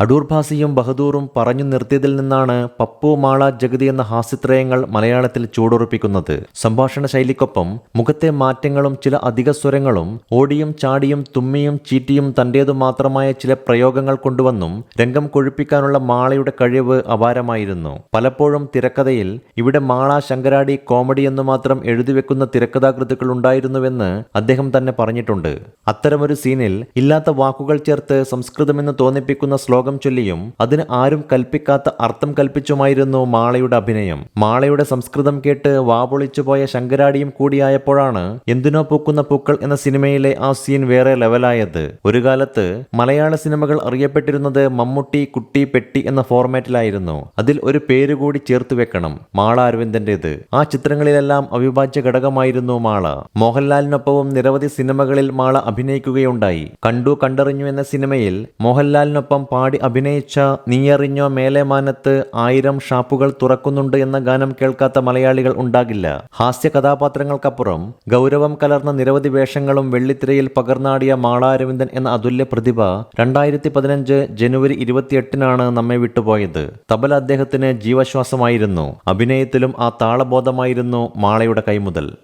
അടൂർ ഭാസിയും ബഹദൂറും പറഞ്ഞു നിർത്തിയതിൽ നിന്നാണ് പപ്പു മാള ജഗതി എന്ന ഹാസ്യത്രയങ്ങൾ മലയാളത്തിൽ ചൂടുറപ്പിക്കുന്നത് സംഭാഷണ ശൈലിക്കൊപ്പം മുഖത്തെ മാറ്റങ്ങളും ചില അധിക സ്വരങ്ങളും ഓടിയും ചാടിയും തുമ്മിയും ചീറ്റിയും തന്റേതു മാത്രമായ ചില പ്രയോഗങ്ങൾ കൊണ്ടുവന്നും രംഗം കൊഴുപ്പിക്കാനുള്ള മാളയുടെ കഴിവ് അപാരമായിരുന്നു. പലപ്പോഴും തിരക്കഥയിൽ ഇവിടെ മാള ശങ്കരാടി കോമഡി എന്ന് മാത്രം എഴുതിവെക്കുന്ന തിരക്കഥാകൃത്തുക്കൾ ഉണ്ടായിരുന്നുവെന്ന് അദ്ദേഹം തന്നെ പറഞ്ഞിട്ടുണ്ട്. അത്തരമൊരു സീനിൽ ഇല്ലാത്ത വാക്കുകൾ ചേർത്ത് സംസ്കൃതമെന്ന് തോന്നിപ്പിക്കുന്ന ശ്ലോകം ചൊല്ലിയും അതിന് ആരും കൽപ്പിക്കാത്ത അർത്ഥം കൽപ്പിച്ചുമായിരുന്നു മാളയുടെ അഭിനയം. മാളയുടെ സംസ്കൃതം കേട്ട് വാപൊളിച്ചുപോയ ശങ്കരാടിയും കൂടിയായപ്പോഴാണ് എന്തിനോ പൂക്കുന്ന പൂക്കൾ എന്ന സിനിമയിലെ ആ സീൻ വേറെ ലെവലായത്. ഒരു കാലത്ത് മലയാള സിനിമകൾ അറിയപ്പെട്ടിരുന്നത് മമ്മൂട്ടി കുട്ടി പെട്ടി എന്ന ഫോർമാറ്റിലായിരുന്നു. അതിൽ ഒരു പേര് കൂടി ചേർത്ത് വെക്കണം മാള അരവിന്ദന്റേത്. ആ ചിത്രങ്ങളിലെല്ലാം അവിഭാജ്യ ഘടകമായിരുന്നു മാള. മോഹൻലാലിനൊപ്പവും നിരവധി സിനിമകളിൽ മാള അഭിനയിക്കുകയുണ്ടായി. കണ്ടു കണ്ടറിഞ്ഞു എന്ന സിനിമയിൽ മോഹൻലാലിനൊപ്പം പാടി അഭിനയിച്ച നീയറിഞ്ഞോ മേലേമാനത്ത് ആയിരം ഷാപ്പുകൾ തുറക്കുന്നുണ്ട് എന്ന ഗാനം കേൾക്കാത്ത മലയാളികൾ ഉണ്ടാകില്ല. ഹാസ്യ കഥാപാത്രങ്ങൾക്കപ്പുറം ഗൗരവം കലർന്ന നിരവധി വേഷങ്ങളും വെള്ളിത്തിരയിൽ പകർന്നാടിയ മാളാരവിന്ദൻ എന്ന അതുല്യ പ്രതിഭ രണ്ടായിരത്തി പതിനഞ്ച് ജനുവരി ഇരുപത്തിയെട്ടിനാണ് നമ്മെ വിട്ടുപോയത്. തബല അദ്ദേഹത്തിന് ജീവശ്വാസമായിരുന്നു. അഭിനയത്തിലും ആ താളബോധമായിരുന്നു മാളയുടെ കൈമുതൽ.